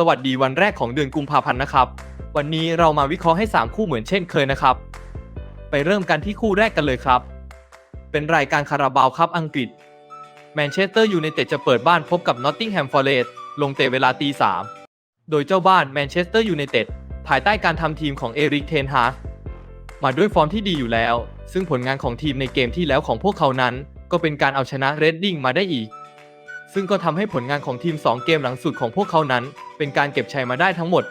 สวัสดีวันแรกของเดือนกุมภาพันธ์นะครับ วันนี้เรามาวิเคราะห์ให้ 3 คู่เหมือนเช่นเคยนะครับ ไปเริ่มกันที่คู่แรกกันเลยครับ เป็นรายการคาราบาวครับอังกฤษ แมนเชสเตอร์ยูไนเต็ดจะเปิดบ้านพบกับนอตติงแฮมฟอร์เรสต์ลงเตะเวลาตีสามโดยเจ้าบ้านแมนเชสเตอร์ยูไนเต็ดภายใต้การทำทีมของเอริกเทนฮากมาด้วยฟอร์มที่ดีอยู่แล้ว ซึ่งผลงานของทีมในเกมที่แล้วของพวกเขานั้น ก็เป็นการเอาชนะเรดดิ้งมาได้อีก ซึ่งก็ทำให้ผลงานของทีม 2 เกมหลังสุดของพวกเขานั้น เป็นการเก็บชัยมาได้ทั้งหมด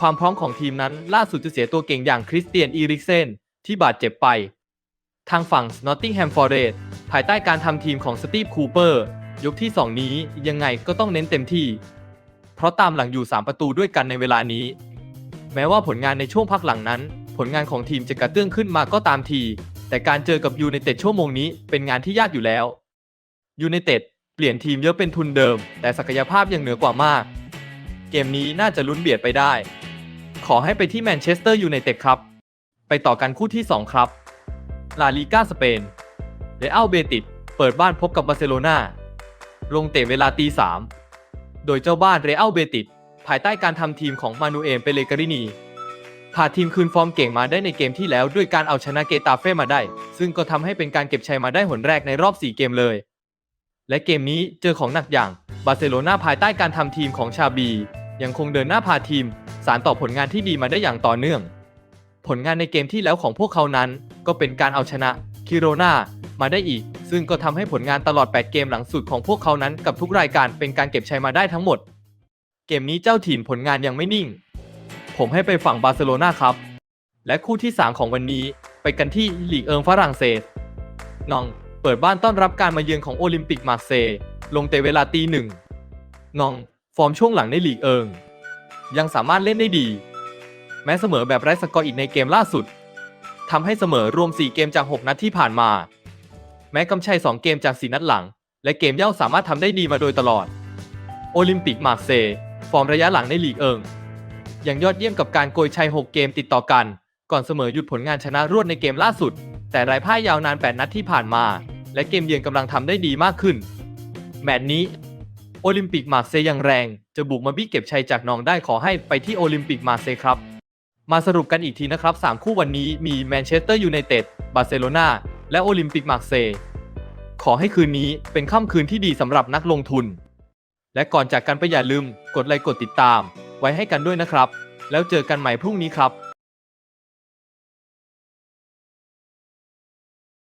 ความพร้อมของทีมนั้นล่าสุดจะเสียตัวเก่งอย่างคริสเตียนอีริกเซนที่บาดเจ็บไป ทางฝั่ง Nottingham Forest ภายใต้การทำทีมของสตีฟคูเปอร์ยกที่ 2 นี้ยังไงก็ต้องเน้นเต็มที่ เพราะตามหลังอยู่ 3 ประตูด้วยกันในเวลานี้ แม้ว่าผลงานในช่วงพักหลังนั้น ผลงานของทีมจะกระเตื้องขึ้นมาก็ตามที แต่การเจอกับยูไนเต็ดชั่วโมงนี้เป็นงานที่ยากอยู่แล้วยูไนเต็ด เปลี่ยนทีมเยอะเป็นทุนเดิม แต่ศักยภาพยังเหนือกว่ามาก เกมนี้น่าจะลุ้นเบียดไปได้ ขอให้ไปที่แมนเชสเตอร์ยูไนเต็ดครับ ไปต่อกันคู่ที่ 2 ครับ ลาลีกาสเปนเรอัลเบติดเปิดบ้านพบกับบาร์เซโลนาลงเตะเวลาตีสามโดยเจ้าบ้านเรอัลเบติดภายใต้การทำทีมของมานูเอลเปเลการินีพาทีมคืนฟอร์มเก่งมาได้ในเกมที่แล้วด้วยการเอาชนะเกตาเฟ่มาได้ ซึ่งก็ทำให้เป็นการเก็บชัยมาได้หนแรกในรอบ 4 เกมเลย และเกมนี้เจอของหนักอย่างบาร์เซโลนาภายใต้การทำทีมของชาบี ยังคงเดินหน้าพาทีม สารต่อผลงานที่ดีมาได้อย่างต่อเนื่อง ผลงานในเกมที่แล้วของพวกเขานั้น ก็เป็นการเอาชนะคิโรนามาได้อีก ซึ่งก็ทำให้ผลงานตลอด 8 เกมหลังสุดของพวกเขานั้นกับทุกรายการเป็นการเก็บชัยมาได้ทั้งหมด เกมนี้เจ้าถิ่นผลงานยังไม่นิ่ง ผมให้ไปฝั่งบาร์เซโลนาครับ และคู่ที่ 3 ของวันนี้ ไปกันที่ลีกเอิงฝรั่งเศสนอง เปิดบ้านต้อนรับการมาเยือนของโอลิมปิกมาเซย์ลงเตะเวลาตีหนึ่งนอง ฟอร์มช่วงหลังในลีกเอิง ยังสามารถเล่นได้ดี แม้เสมอแบบไร้สกอร์อีกในเกมล่าสุดทำให้เสมอรวม 4 เกมจาก 6 นัดที่ผ่านมา แม้กำชัย 2 เกมจาก 4 นัดหลัง และเกมเย่าสามารถทำได้ดีมาโดยตลอด โอลิมปิกมาเซย์ฟอร์มระยะหลังในลีกเอิงยังยอดเยี่ยมกับการโกยชัย 6 เกมติดต่อกัน ก่อนเสมอหยุดผลงานชนะรวดในเกมล่าสุด แต่รายพ่ายยาวนาน 8 นัดที่ผ่านมา และเกมเยือนกำลังทำได้ดีมากขึ้น แมตช์นี้ โอลิมปิกมาเซย์ยังแรง จะบุกมาบี้เก็บชัยจากนองได้ขอให้ไปที่โอลิมปิกมาเซครับ มาสรุปกันอีกทีนะครับ 3 คู่วันนี้มีแมนเชสเตอร์ยูไนเต็ดบาร์เซโลนาและโอลิมปิกมาเซขอให้คืนนี้เป็นค่ำคืนที่ดีสำหรับนักลงทุน และก่อนจากกันไปอย่าลืม กดไลค์กดติดตาม ไว้ให้กันด้วยนะครับ แล้วเจอกันใหม่พรุ่งนี้ครับ